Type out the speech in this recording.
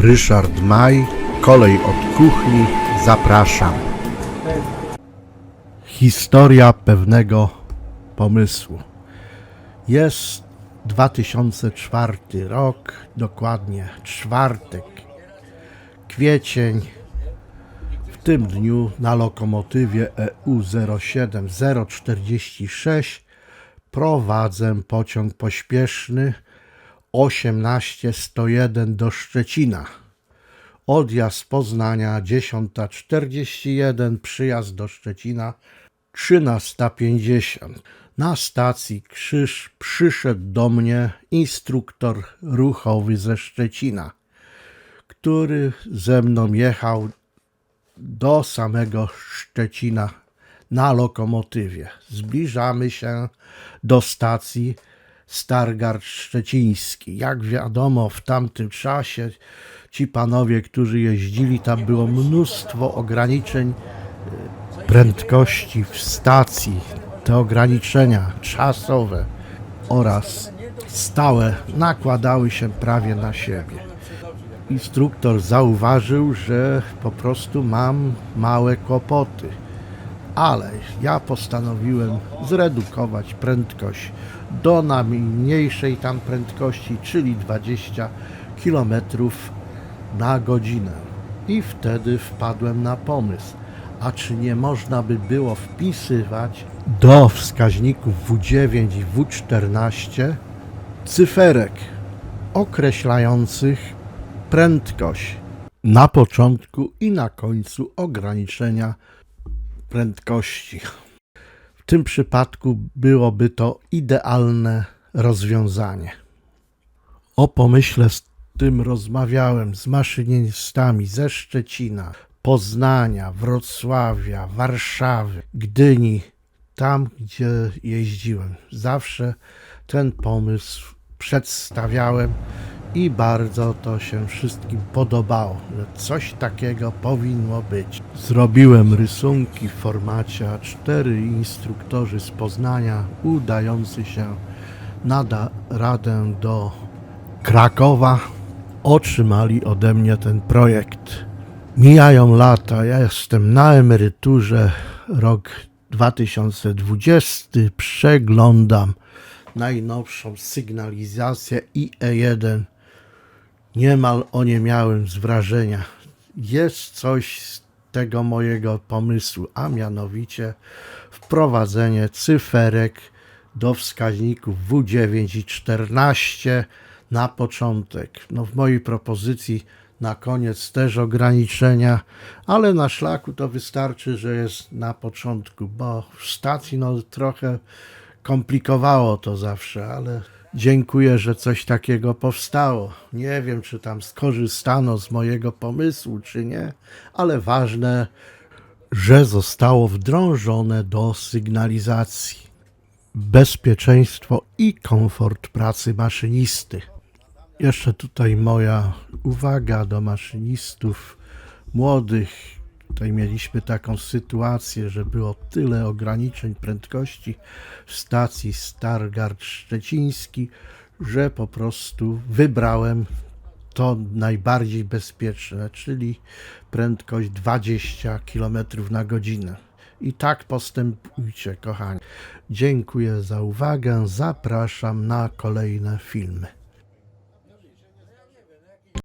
Ryszard Maj, kolej od kuchni, zapraszam. Historia pewnego pomysłu. Jest 2004 rok, dokładnie czwartek, kwiecień. W tym dniu na lokomotywie E EU 07046 prowadzę pociąg pośpieszny 18101 do Szczecina. Odjazd z Poznania 10.41, przyjazd do Szczecina 13.50. Na stacji Krzyż przyszedł do mnie instruktor ruchowy ze Szczecina, który ze mną jechał do samego Szczecina na lokomotywie. Zbliżamy się do stacji Stargard Szczeciński. Jak wiadomo, w tamtym czasie ci panowie, którzy jeździli, tam było mnóstwo ograniczeń e, prędkości w stacji. Te ograniczenia czasowe oraz stałe nakładały się prawie na siebie instruktor zauważył, że po prostu mam małe kłopoty. Ale ja postanowiłem zredukować prędkość do najmniejszej tam prędkości, czyli 20 km na godzinę. I wtedy wpadłem na pomysł, a czy nie można by było wpisywać do wskaźników W9 i W14 cyferek określających prędkość na początku i na końcu ograniczenia prędkości. W tym przypadku byłoby to idealne rozwiązanie. O pomyśle z tym rozmawiałem z maszynistami ze Szczecina, Poznania, Wrocławia, Warszawy, Gdyni, tam gdzie jeździłem. Zawsze ten pomysł przedstawiałem i bardzo to się wszystkim podobało, że coś takiego powinno być. Zrobiłem rysunki w formacie A4 i instruktorzy z Poznania udający się na radę do Krakowa otrzymali ode mnie ten projekt. Mijają lata, ja jestem na emeryturze, rok 2020, przeglądam najnowszą sygnalizację IE1 niemal oniemiałem z wrażenia. Jest coś z tego mojego pomysłu, a mianowicie wprowadzenie cyferek do wskaźników W9 i 14 na początek. No w mojej propozycji na koniec też ograniczenia, ale na szlaku to wystarczy, że jest na początku, bo w stacji no trochę komplikowało to zawsze, ale dziękuję, że coś takiego powstało. Nie wiem, czy tam skorzystano z mojego pomysłu, czy nie, ale ważne, że zostało wdrążone do sygnalizacji. Bezpieczeństwo i komfort pracy maszynisty. Jeszcze tutaj moja uwaga do maszynistów młodych. Tutaj mieliśmy taką sytuację, że było tyle ograniczeń prędkości w stacji Stargard Szczeciński, że po prostu wybrałem to najbardziej bezpieczne, czyli prędkość 20 km na godzinę. I tak postępujcie, kochani. Dziękuję za uwagę. Zapraszam na kolejne filmy.